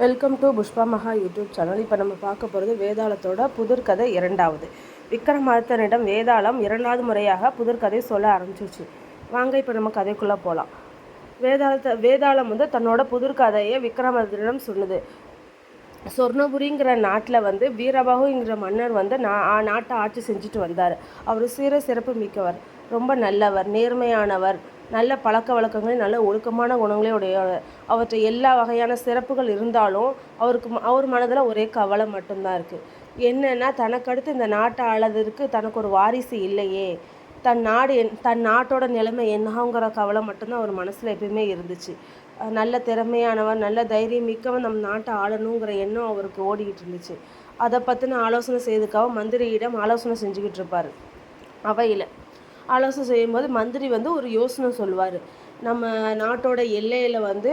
Welcome to Pushpa மகா YouTube channel இப்போ நம்ம பார்க்க போகிறது வேதாளத்தோட புதிர்கதை இரண்டாவது. விக்ரமாதித்தனிடம் வேதாளம் இரண்டாவது முறையாக புதிர்கதை சொல்ல ஆரம்பிச்சிருச்சு. வாங்க இப்போ நம்ம கதைக்குள்ளே போகலாம் வேதாளத்தை வேதாளம் வந்து தன்னோட புதிர்கதையை விக்ரமாதித்தனிடம் சொன்னது. சொர்ணபுரிங்கிற நாட்டில் வந்து வீரபாகுங்கிற மன்னர் வந்து நா நாட்டை ஆட்சி செஞ்சுட்டு வந்தார். அவர் சீர சிறப்பு மிக்கவர் ரொம்ப நல்லவர் நேர்மையானவர். நல்ல பழக்க வழக்கங்களையும் நல்ல ஒழுக்கமான குணங்களையும் உடையவர் அவற்றை எல்லா வகையான சிறப்புகள் இருந்தாலும் அவருக்கு அவர் மனதில் ஒரே கவலை மட்டும்தான் இருக்குது என்னன்னா தனக்கடுத்து இந்த நாட்டை ஆளதற்கு தனக்கு ஒரு வாரிசு இல்லையே. தன் நாடு என் தன் நாட்டோட நிலைமை என்னங்கிற கவலை மட்டும்தான் அவர் மனசில் எப்பயுமே இருந்துச்சு. நல்ல திறமையானவன் நல்ல தைரியம் மிக்கவன் நம் நாட்டை ஆளணுங்கிற எண்ணம் அவருக்கு ஓடிக்கிட்டு இருந்துச்சு. அதை பற்றின ஆலோசனை செய்துக்காக மந்திரியிடம் ஆலோசனை செஞ்சுக்கிட்டு இருப்பார். அவையில். ஆலோசனை செய்யும்போது மந்திரி வந்து ஒரு யோசனை சொல்லுவார். நம்ம நாட்டோட எல்லையில் வந்து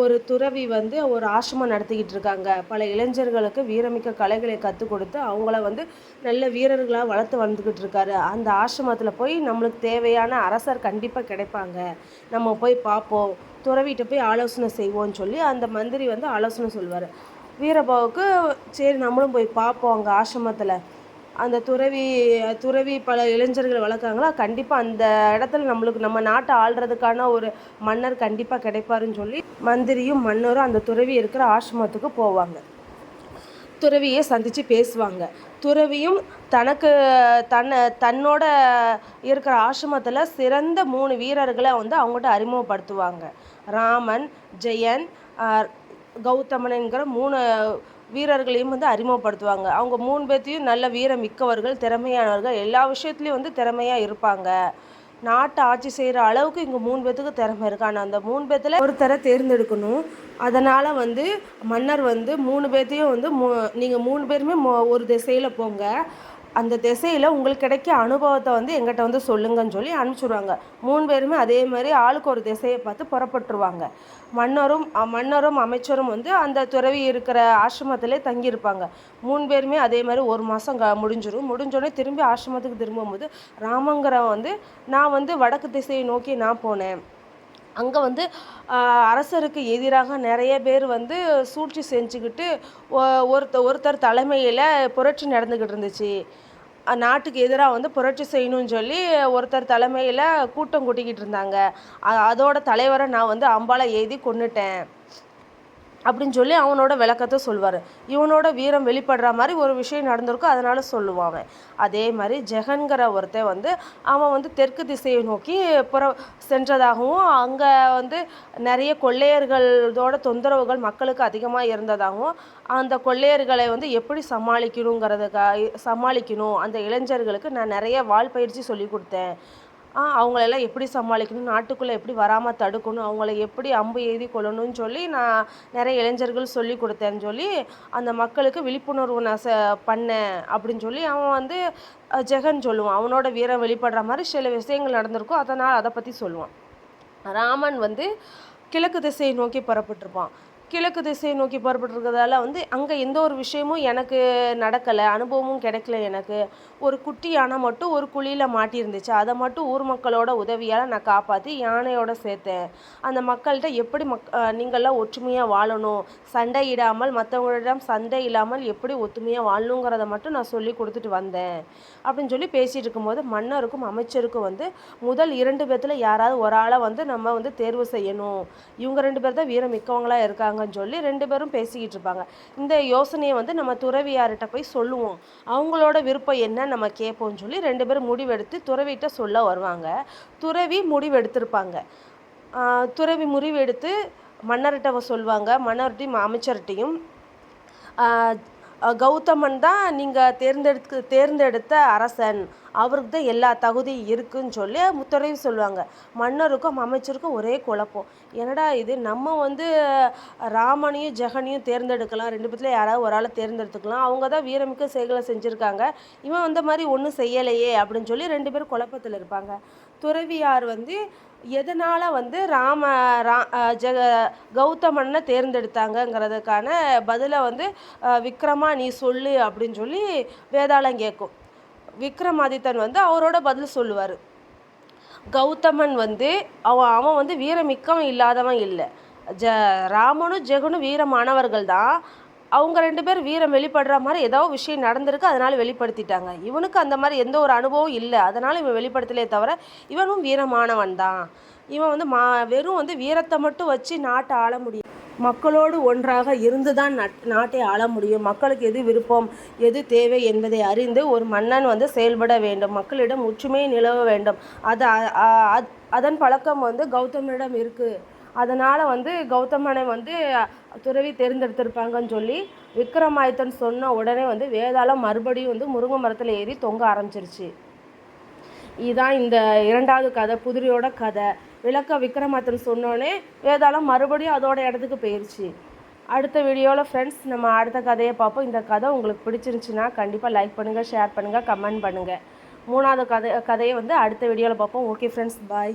ஒரு துறவி வந்து ஒரு ஆசிரமம் நடத்திக்கிட்டு இருக்காங்க. பல இளைஞர்களுக்கு வீரமிக்க கலைகளை கற்றுக் கொடுத்து அவங்கள வந்து நல்ல வீரர்களாக வளர்த்து வந்துக்கிட்டு இருக்காரு. அந்த ஆசிரமத்தில் போய் நம்மளுக்கு தேவையான அரசர் கண்டிப்பாக கிடைப்பாங்க. நம்ம போய் பார்ப்போம். துறவிட்ட போய் ஆலோசனை செய்வோம்னு சொல்லி அந்த மந்திரி வந்து ஆலோசனை சொல்லுவார். வீரபாவுக்கு சரி நம்மளும் போய் பார்ப்போம் அங்கே ஆசிரமத்தில். அந்த துறவி துறவி பல இளைஞர்கள் வளர்க்குறாங்களோ? கண்டிப்பாக அந்த இடத்துல நம்மளுக்கு நம்ம நாட்டை ஆள்றதுக்கான ஒரு மன்னர் கண்டிப்பாக கிடைப்பாருன்னு சொல்லி மந்திரியும் மன்னரும் அந்த துறவி இருக்கிற ஆசிரமத்துக்கு போவாங்க. துறவியை சந்தித்து பேசுவாங்க. துறவியும் தனக்கு தன்னை தன்னோட இருக்கிற ஆசிரமத்தில் சிறந்த மூணு வீரர்களை வந்து அவங்ககிட்ட அறிமுகப்படுத்துவாங்க. ராமன் ஜெயன் ஆஹ், மூணு வீரர்களையும் வந்து அறிமுகப்படுத்துவாங்க. அவங்க மூணு பேர்த்தையும் நல்ல வீர மிக்கவர்கள் திறமையானவர்கள். எல்லா விஷயத்துலையும் வந்து திறமையாக இருப்பாங்க. நாட்டை ஆட்சி செய்கிற அளவுக்கு இங்கே மூணு பேர்த்துக்கு திறமை இருக்கு. ஆனால் அந்த மூணு பேர்த்தில் ஒருத்தரை தேர்ந்தெடுக்கணும். அதனால் வந்து மன்னர் வந்து மூணு பேர்த்தையும் வந்து மூ நீங்கள் மூணு பேருமே மொ- ஒரு திசையில் போங்க. அந்த திசையில் உங்களுக்கு கிடைக்க அனுபவத்தை வந்து எங்கிட்ட வந்து சொல்லுங்கன்னு சொல்லி அனுப்பிச்சுடுவாங்க. மூணு பேருமே அதே மாதிரி ஆளுக்கு ஒரு திசையை பார்த்து புறப்பட்டுருவாங்க. மன்னரும் மன்னரும் அமைச்சரும் வந்து அந்த துறவி இருக்கிற ஆசிரமத்திலே தங்கியிருப்பாங்க. மூணு பேருமே அதே மாதிரி ஒரு மாதம் க முடிஞ்சிடும் முடிஞ்சோடனே திரும்பி ஆசிரமத்துக்கு திரும்பும்போது ராமங்கிறவன் வந்து நான் வந்து வடக்கு திசையை நோக்கி நான் போனேன். அங்கே வந்து அரசருக்கு எதிராக நிறைய பேர் வந்து சூழ்ச்சி செஞ்சுக்கிட்டு ஒ- ஒருத்த ஒருத்தர் தலைமையில் புரட்சி நடந்துக்கிட்டு இருந்துச்சு. நாட்டுக்கு எதிராக வந்து புரட்சி செய்யணும்னு சொல்லி ஒருத்தர் தலைமையில் கூட்டம் கூட்டிக்கிட்டு இருந்தாங்க. அதோட தலைவரை நான் வந்து அம்பாலை எழுதி கொண்டுட்டேன் அப்படின்னு சொல்லி அவனோட விளக்கத்தை சொல்லுவார் இவனோட வீரம் வெளிப்படுற மாதிரி ஒரு விஷயம் நடந்திருக்கும் அதனால் சொல்லுவான் அவன் அதே மாதிரி ஜெகன்கிற ஒருத்தன் வந்து அவன் வந்து தெற்கு திசையை நோக்கி புற சென்றதாகவும் அங்கே வந்து நிறைய கொள்ளையர்களோட தொந்தரவுகள் மக்களுக்கு அதிகமாக இருந்ததாகவும் அந்த கொள்ளையர்களை வந்து எப்படி சமாளிக்கணுங்கிறதுக்காக சமாளிக்கணும். அந்த இளைஞர்களுக்கு நான் நிறைய வாழ் பயிற்சி சொல்லி கொடுத்தேன். அவங்களெல்லாம் எப்படி சமாளிக்கணும்? நாட்டுக்குள்ளே எப்படி வராமல் தடுக்கணும்? அவங்கள எப்படி அம்பு எய்தி கொள்ளணும்னு சொல்லி நான் நிறைய இளைஞர்கள் சொல்லி கொடுத்தேன்னு சொல்லி அந்த மக்களுக்கு விழிப்புணர்வு நான் ச பண்ணேன் அப்படின்னு சொல்லி அவன் வந்து ஜெகன் சொல்லுவான். அவனோட வீரம் வெளிப்படுற மாதிரி சில விஷயங்கள் நடந்திருக்கும். அதனால் அதை பற்றி சொல்லுவான். ராமன் வந்து கிழக்கு திசையை நோக்கி புறப்பட்டிருப்பான். கிழக்கு திசையை நோக்கி புறப்பட்டுருக்கிறதால வந்து அங்கே எந்த ஒரு விஷயமும் எனக்கு நடக்கலை அனுபவமும் கிடைக்கல எனக்கு. ஒரு குட்டி யானை மட்டும் ஒரு குழியில் மாட்டியிருந்துச்சு. அதை மட்டும் ஊர் மக்களோட உதவியால் நான் காப்பாற்றி யானையோட சேர்த்தேன். அந்த மக்கள்கிட்ட எப்படி மக் நீங்கள்லாம் ஒற்றுமையாக வாழணும்? சண்டை இடாமல் மற்றவங்களிடம் சண்டை இல்லாமல் எப்படி ஒற்றுமையாக வாழணுங்கிறத மட்டும் நான் சொல்லி கொடுத்துட்டு வந்தேன். அப்படின்னு சொல்லி பேசிகிட்டு இருக்கும்போது மன்னருக்கும் அமைச்சருக்கும் வந்து முதல் இரண்டு பேர்த்தில் யாராவது ஒரு ஆளை வந்து நம்ம வந்து தேர்வு செய்யணும். இவங்க ரெண்டு பேர் தான் வீரம் இருக்காங்க. இருக்காங்கன்னு சொல்லி ரெண்டு பேரும் பேசிக்கிட்டு இருப்பாங்க. இந்த யோசனையை வந்து நம்ம துறவியார்கிட்ட போய் சொல்லுவோம். அவங்களோட விருப்பம் என்ன நம்ம கேட்போம்னு சொல்லி ரெண்டு பேரும் முடிவெடுத்து துறவிட்ட சொல்ல வருவாங்க. துறவி முடிவெடுத்திருப்பாங்க. துறவி முடிவெடுத்து மன்னர்கிட்ட சொல்லுவாங்க மன்னர்கிட்டையும் அமைச்சர்கிட்டையும். கௌதமன் தான் நீங்கள் தேர்ந்தெடுத்து தேர்ந்தெடுத்த அரசன். அவருக்கு தான் எல்லா தகுதியும் இருக்குன்னு சொல்லி முத்துறவி சொல்லுவாங்க. மன்னருக்கும் அமைச்சருக்கும் ஒரே குழப்பம். என்னடா இது நம்ம வந்து ராமனையும் ஜெகனையும் தேர்ந்தெடுக்கலாம். ரெண்டு பேத்துல யாராவது ஒரு ஆளை தேர்ந்தெடுத்துக்கலாம். அவங்க தான் வீரமிக்க செயல்களை செஞ்சுருக்காங்க. இவன் வந்த மாதிரி ஒன்றும் செய்யலையே அப்படின்னு சொல்லி ரெண்டு பேரும் குழப்பத்தில் இருப்பாங்க. துறவியார் வந்து எதனால் வந்து ராம ரா ஜெக கௌதமனை தேர்ந்தெடுத்தாங்கங்கிறதுக்கான பதிலை வந்து விக்ரமா நீ சொல்லு அப்படின்னு சொல்லி வேதாளம் கேட்கும் விக்ரமாதித்தன் வந்து அவரோட பதில் சொல்லுவார். கௌதமன் வந்து அவன் அவன் வந்து வீரமிக்கவன் இல்லாதவன் இல்லை. ஜ ராமனும் ஜெகனும் வீரமானவர்கள் தான். அவங்க ரெண்டு பேர் வீரம் வெளிப்படுற மாதிரி ஏதோ விஷயம் நடந்திருக்கு அதனால் வெளிப்படுத்திட்டாங்க. இவனுக்கு அந்த மாதிரி எந்த ஒரு அனுபவம் இல்லை. அதனால் இவன் வெளிப்படுத்தலே தவிர இவனும் வீரமானவன் தான். இவன் வந்து மா வெறும் வந்து வீரத்தை மட்டும் வச்சு நாட்டை ஆள முடியும் மக்களோடு ஒன்றாக இருந்து தான் நட் நாட்டை ஆள முடியும். மக்களுக்கு எது விருப்பம் எது தேவை என்பதை அறிந்து ஒரு மன்னன் வந்து செயல்பட வேண்டும். மக்களிடம் ஒற்றுமை நிலவ வேண்டும். அது அத்- அதன் பழக்கம் வந்து கௌதமனிடம் இருக்குது அதனால் வந்து கௌதமனை வந்து துறவி தேர்ந்தெடுத்திருப்பாங்கன்னு சொல்லி விக்ரமாதித்தன் சொன்ன உடனே வந்து வேதாளம் மறுபடியும் வந்து முருங்கை மரத்தில் ஏறி தொங்க ஆரம்பிச்சிருச்சு. இதுதான் இந்த இரண்டாவது கதை புதிரியோட கதை. விளக்க விக்ரமாத்தன் சொன்னோன்னே வேதாளம் மறுபடியும் அதோட இடத்துக்கு போயிடுச்சு அடுத்த வீடியோவில் ஃப்ரெண்ட்ஸ் நம்ம அடுத்த கதையை பார்ப்போம். இந்த கதை உங்களுக்கு பிடிச்சிருந்துச்சுன்னா கண்டிப்பாக லைக் பண்ணுங்கள் ஷேர் பண்ணுங்கள் கமெண்ட் பண்ணுங்கள் மூணாவது கதை கதையை வந்து அடுத்த வீடியோவில் பார்ப்போம். Okay friends bye